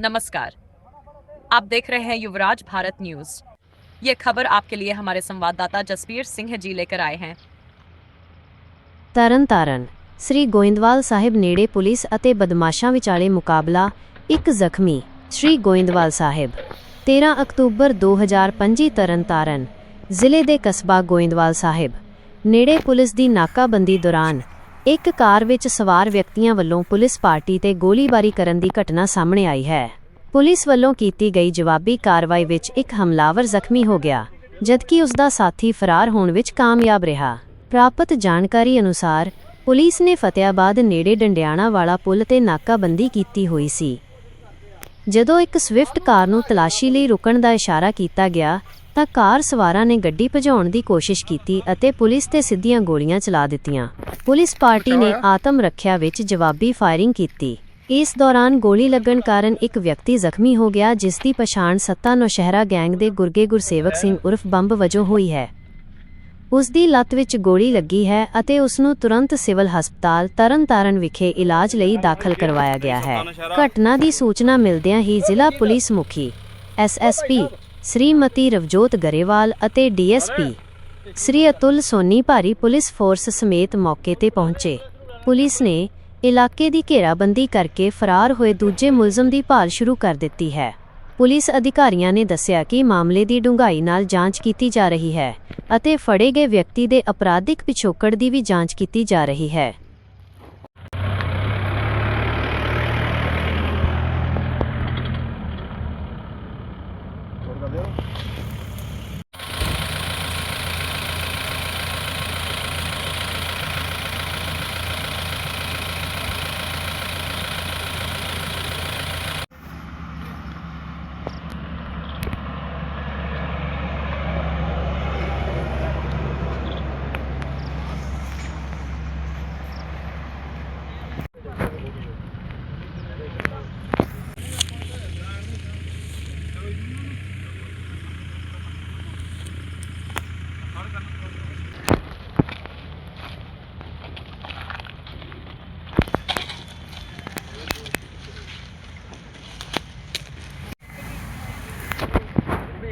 नमस्कार आप देख रहे हैं युवराज भारत न्यूज ये खबर आपके लिए हमारे संवाददाता जसबीर सिंह जी लेकर आए हैं ਤਰਨਤਾਰਨ ਸ੍ਰੀ ਗੋਇੰਦਵਾਲ ਸਾਹਿਬ ਨੇੜੇ ਪੁਲਿਸ ਅਤੇ ਬਦਮਾਸ਼ਾਂ ਵਿਚਾਲੇ ਮੁਕਾਬਲਾ ਇੱਕ ਜ਼ਖਮੀ ਸ੍ਰੀ ਗੋਇੰਦਵਾਲ ਸਾਹਿਬ 13 ਅਕਤੂਬਰ 2025 ਤਰਨਤਾਰਨ ਜ਼ਿਲ੍ਹੇ ਦੇ ਕਸਬਾ ਗੋਇੰਦਵਾਲ ਸਾਹਿਬ ਨੇੜੇ ਪੁਲਿਸ ਦੀ ਨਾਕਾਬੰਦੀ ਦੌਰਾਨ ਇੱਕ ਕਾਰ ਵਿੱਚ ਸਵਾਰ ਵਿਅਕਤੀਆਂ ਵੱਲੋਂ ਪੁਲਿਸ ਪਾਰਟੀ ਤੇ ਗੋਲੀਬਾਰੀ ਕਰਨ ਦੀ ਘਟਨਾ ਸਾਹਮਣੇ ਆਈ ਹੈ। ਪੁਲਿਸ ਵੱਲੋਂ ਕੀਤੀ ਗਈ ਜਵਾਬੀ ਕਾਰਵਾਈ ਵਿੱਚ ਇੱਕ ਹਮਲਾਵਰ ਜ਼ਖਮੀ ਹੋ ਗਿਆ, ਜਦਕਿ ਉਸ ਦਾ ਸਾਥੀ ਫਰਾਰ ਹੋਣ ਵਿੱਚ ਕਾਮਯਾਬ ਰਿਹਾ। ਪ੍ਰਾਪਤ ਜਾਣਕਾਰੀ ਅਨੁਸਾਰ, ਪੁਲਿਸ ਨੇ ਫਤਿਆਬਾਦ ਨੇੜੇ ਡੰਡਿਆਣਾ ਵਾਲਾ ਪੁਲ ਤੇ ਨਾਕਾਬੰਦੀ ਕੀਤੀ ਹੋਈ ਸੀ। ਜਦੋਂ ਇੱਕ ਸਵਿਫਟ ਕਾਰ ਨੂੰ ਤਲਾਸ਼ੀ ਲਈ ਰੁਕਣ ਦਾ ਇਸ਼ਾਰਾ ਕੀਤਾ ਗਿਆ ਤਾਂ ਕਾਰ ਸਵਾਰਾਂ ਨੇ ਗੱਡੀ ਭਜਾਉਣ ਦੀ ਕੋਸ਼ਿਸ਼ ਕੀਤੀ ਅਤੇ ਪੁਲਿਸ ਤੇ ਸਿੱਧੀਆਂ ਗੋਲੀਆਂ ਚਲਾ ਦਿੱਤੀਆਂ। ਪੁਲਿਸ ਪਾਰਟੀ ਨੇ ਆਤਮ ਰੱਖਿਆ ਵਿੱਚ ਜਵਾਬੀ ਫਾਇਰਿੰਗ ਕੀਤੀ। ਇਸ ਦੌਰਾਨ ਗੋਲੀ ਲੱਗਣ ਕਾਰਨ ਇੱਕ ਵਿਅਕਤੀ ਜ਼ਖਮੀ ਹੋ ਗਿਆ ਜਿਸ ਦੀ ਪਛਾਣ ਸੱਤਾ ਨੌਸ਼ਹਿਰਾ ਗੈਂਗ ਦੇ ਗੁਰਗੇ ਗੁਰਸੇਵਕ ਸਿੰਘ ਉਰਫ ਬੰਬ ਵਜੋਂ ਹੋਈ ਹੈ। ਉਸ ਦੀ ਲੱਤ ਵਿੱਚ ਗੋਲੀ ਲੱਗੀ ਹੈ ਅਤੇ ਉਸ ਨੂੰ ਤੁਰੰਤ ਸਿਵਲ ਹਸਪਤਾਲ ਤਰਨਤਾਰਨ ਵਿਖੇ ਇਲਾਜ ਲਈ ਦਾਖਲ ਕਰਵਾਇਆ ਗਿਆ ਹੈ। ਘਟਨਾ ਦੀ ਸੂਚਨਾ ਮਿਲਦਿਆਂ ਹੀ ਜ਼ਿਲ੍ਹਾ ਪੁਲਿਸ ਮੁਖੀ ਐਸਐਸਪੀ ਸ੍ਰੀਮਤੀ ਰਵਜੋਤ ਗਰੇਵਾਲ ਅਤੇ ਡੀਐਸਪੀ ਸ੍ਰੀ ਅਤੁਲ ਸੋਨੀ ਭਾਰੀ ਪੁਲਿਸ ਫੋਰਸ ਸਮੇਤ ਮੌਕੇ ਤੇ ਪਹੁੰਚੇ। ਪੁਲਿਸ ਨੇ ਇਲਾਕੇ ਦੀ ਘੇਰਾਬੰਦੀ ਕਰਕੇ ਫਰਾਰ ਹੋਏ ਦੂਜੇ ਮੁਲਜ਼ਮ ਦੀ ਭਾਲ ਸ਼ੁਰੂ ਕਰ ਦਿੱਤੀ ਹੈ। ਪੁਲਿਸ ਅਧਿਕਾਰੀਆਂ ਨੇ ਦੱਸਿਆ ਕਿ ਮਾਮਲੇ ਦੀ ਡੂੰਘਾਈ ਨਾਲ ਜਾਂਚ ਕੀਤੀ ਜਾ ਰਹੀ ਹੈ ਅਤੇ ਫੜੇ ਗਏ ਵਿਅਕਤੀ ਦੇ ਅਪਰਾਧਿਕ ਪਿਛੋਕੜ ਦੀ ਵੀ ਜਾਂਚ ਕੀਤੀ ਜਾ ਰਹੀ ਹੈ।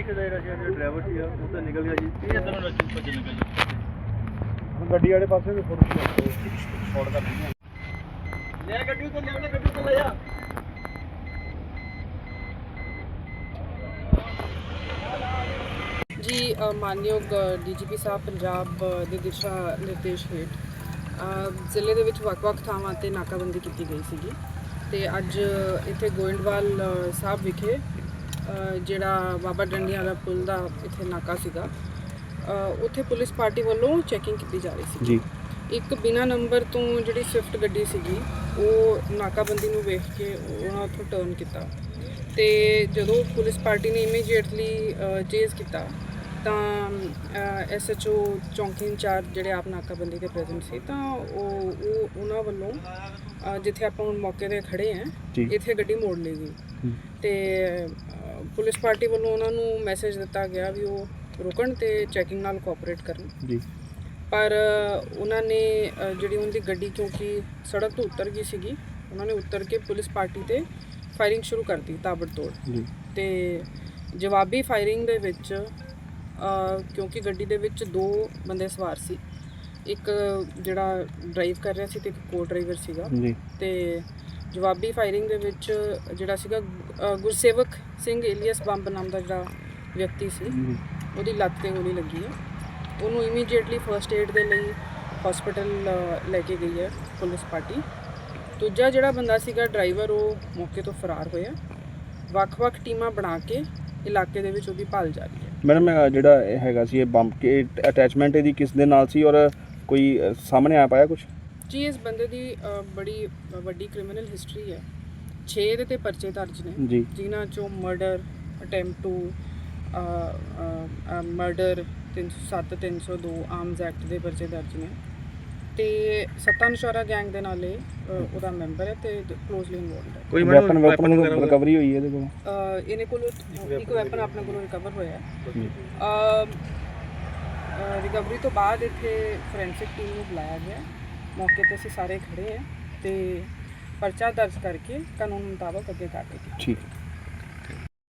ਜਿਹੜਾ ਜਿਹੜਾ ਡਰਾਈਵਰ ਸੀ ਉਹ ਤਾਂ ਨਿਕਲ ਗਿਆ ਜੀ। ਇਹ ਭੱਜ ਨਿਕਲ ਜੀ। ਹੁਣ ਗੱਡੀ ਵਾਲੇ ਪਾਸੇ ਵੀ ਫੋੜ ਫੋੜ ਕਰ। ਲਈ ਲੈ ਗੱਡੀ ਤੋਂ ਲੈ ਗੱਡੀ ਤੋਂ ਲੈ ਜਾ। ਜੀ ਮਾਨਯੋਗ ਡੀਜੀਪੀ ਸਾਹਿਬ ਪੰਜਾਬ ਦੇ ਦਿਸ਼ਾ ਨਿਰਦੇਸ਼ ਹੇਠ ਜ਼ਿਲ੍ਹੇ ਦੇ ਵਿੱਚ ਵੱਖ-ਵੱਖ ਥਾਵਾਂ ਤੇ ਨਾਕਾਬੰਦੀ ਕੀਤੀ ਗਈ ਸੀਗੀ। ਤੇ ਅੱਜ ਇੱਥੇ ਗੋਇੰਦਵਾਲ ਸਾਹਿਬ ਵਿਖੇ ਜਿਹੜਾ ਬਾਬਾ ਡੰਡੀਆਂ ਦਾ ਪੁਲ ਦਾ ਇੱਥੇ ਨਾਕਾ ਸੀਗਾ ਉੱਥੇ ਪੁਲਿਸ ਪਾਰਟੀ ਵੱਲੋਂ ਚੈਕਿੰਗ ਕੀਤੀ ਜਾ ਰਹੀ ਸੀ। ਜੀ। ਇੱਕ ਬਿਨਾ ਨੰਬਰ ਤੋਂ ਜਿਹੜੀ ਸਵਿਫਟ ਗੱਡੀ ਸੀਗੀ ਉਹ ਨਾਕਾਬੰਦੀ ਨੂੰ ਵੇਖ ਕੇ ਉਹਨਾਂ ਉੱਥੋਂ ਟਰਨ ਕੀਤਾ। ਤੇ ਜਦੋਂ ਪੁਲਿਸ ਪਾਰਟੀ ਨੇ ਇਮੀਡੀਏਟਲੀ ਚੇਜ਼ ਕੀਤਾ ਤਾਂ ਐਸਐਚਓ ਚੌਂਕੀ ਇੰਚਾਰਜ ਜਿਹੜੇ ਆਪ ਨਾਕਾਬੰਦੀ ਤੇ ਪ੍ਰੈਜ਼ੈਂਟ ਸੀ ਤਾਂ ਉਹ ਉਹ ਉਹਨਾਂ ਵੱਲੋਂ ਜਿੱਥੇ ਆਪਾਂ ਹੁਣ ਮੌਕੇ ਤੇ ਖੜੇ ਆਂ। ਇੱਥੇ ਗੱਡੀ ਮੋੜ ਲਈ ਗਈ। ਤੇ ਪੁਲਿਸ ਪਾਰਟੀ ਵੱਲੋਂ ਉਹਨਾਂ ਨੂੰ ਮੈਸੇਜ ਦਿੱਤਾ ਗਿਆ ਵੀ ਉਹ ਰੁਕਣ ਤੇ ਚੈਕਿੰਗ ਨਾਲ ਕੋਆਪਰੇਟ ਕਰਨ। ਜੀ। ਪਰ ਉਹਨਾਂ ਨੇ ਜਿਹੜੀ ਉਹਦੀ ਗੱਡੀ ਕਿਉਂਕਿ ਸੜਕ ਤੋਂ ਉਤਰ ਗਈ ਸੀਗੀ ਉਹਨਾਂ ਨੇ ਉਤਰ ਕੇ ਪੁਲਿਸ ਪਾਰਟੀ ਤੇ ਫਾਇਰਿੰਗ ਸ਼ੁਰੂ ਕਰ ਦਿੱਤੀ ਤਾਬੜਤੋੜ। ਜੀ। ਤੇ ਜਵਾਬੀ ਫਾਇਰਿੰਗ ਦੇ ਵਿੱਚ ਕਿਉਂਕਿ ਗੱਡੀ ਦੇ ਵਿੱਚ ਦੋ ਬੰਦੇ ਸਵਾਰ ਸੀ। ਇੱਕ ਜਿਹੜਾ ਡਰਾਈਵ ਕਰ ਰਿਹਾ ਸੀ ਤੇ ਇੱਕ ਕੋ ਡਰਾਈਵਰ ਸੀਗਾ। ਜੀ। ਤੇ ਜਵਾਬੀ ਫਾਇਰਿੰਗ ਦੇ ਵਿੱਚ ਜਿਹੜਾ ਸੀਗਾ ਅ, ਗੁਰਸੇਵਕ ਸਿੰਘ ਏਲੀਅਸ ਬੰਬ ਨਾਮ ਦਾ ਜਿਹੜਾ ਵਿਅਕਤੀ ਸੀ ਜੀ। ਉਹਦੀ ਲੱਤ ਤੇ ਗੋਲੀ ਲੱਗੀ ਹੈ। ਉਹਨੂੰ ਇਮੀਡੀਏਟਲੀ ਫਰਸਟ ਏਡ ਦੇ ਲਈ ਹਸਪੀਟਲ ਲੈ ਕੇ ਗਈ ਹੈ ਪੁਲਿਸ ਪਾਰਟੀ। ਦੂਜਾ ਜਿਹੜਾ ਬੰਦਾ ਸੀਗਾ ਡਰਾਈਵਰ ਉਹ ਮੌਕੇ ਤੋਂ ਫਰਾਰ ਹੋਇਆ। ਵੱਖ-ਵੱਖ ਟੀਮਾਂ ਬਣਾ ਕੇ ਇਲਾਕੇ ਦੇ ਵਿੱਚ ਉਹਦੀ ਭਾਲ ਜਾਰੀ ਹੈ। ਮੈਡਮ ਇਹ ਜਿਹੜਾ ਇਹ ਹੈਗਾ ਸੀ ਇਹ ਬੰਬ ਕੇ ਅਟੈਚਮੈਂਟ ਇਹਦੀ ਕਿਸ ਦੇ ਨਾਲ ਸੀ ਔਰ ਕੋਈ ਅ, ਸਾਹਮਣੇ ਆ ਪਾਇਆ ਕੁਝ ਜੀ ਇਸ ਬੰਦੇ ਦੀ ਅ, ਬੜੀ ਵੱਡੀ ਕ੍ਰਿਮੀਨਲ ਹਿਸਟਰੀ ਹੈ। 6 ਦੇ ਤੇ ਪਰਚੇ ਦਰਜ ਨੇ। ਜੀ। ਜਿਨ੍ਹਾਂ ਚੋਂ murder attempt to murder 307 302 arms act ਦੇ ਪਰਚੇ ਦਰਜ ਨੇ। ਤੇ ਸੱਤਾ ਨਸ਼ਾਰਾ ਗੈਂਗ ਦੇ ਨਾਲ ਇਹ ਅ, ਉਹਦਾ ਮੈਂਬਰ ਹੈ ਤੇ ਕਲੋਜ਼ਲੀ ਇਨਵੋਲਵਡ ਹੈ। ਕੋਈ ਵੈਪਨ ਵੈਪਨ ਰਿਕਵਰੀ ਹੋਈ ਹੈ ਇਹਦੇ ਕੋਲ? ਇਹਨੇ ਕੋਲ ਇੱਕ ਵੈਪਨ ਆਪਣੇ ਕੋਲੋਂ ਰਿਕਵਰ ਹੋਇਆ ਹੈ। ਜੀ। ਰਿਕਵਰੀ ਤੋਂ ਬਾਅਦ ਇੱਥੇ ਫੋਰੈਂਸਿਕ ਟੀਮ ਨੂੰ ਬੁਲਾਇਆ ਗਿਆ। ਮੌਕੇ ਤੇ ਅਸੀਂ ਸਾਰੇ ਖੜੇ ਆ ਤੇ ਪਰਚਾ ਦਰਜ ਕਰਕੇ ਕਾਨੂੰਨ ਮੁਤਾਬਕ ਅੱਗੇ ਕਾਰਵਾਈ ਕੀਤੀ ਠੀਕ।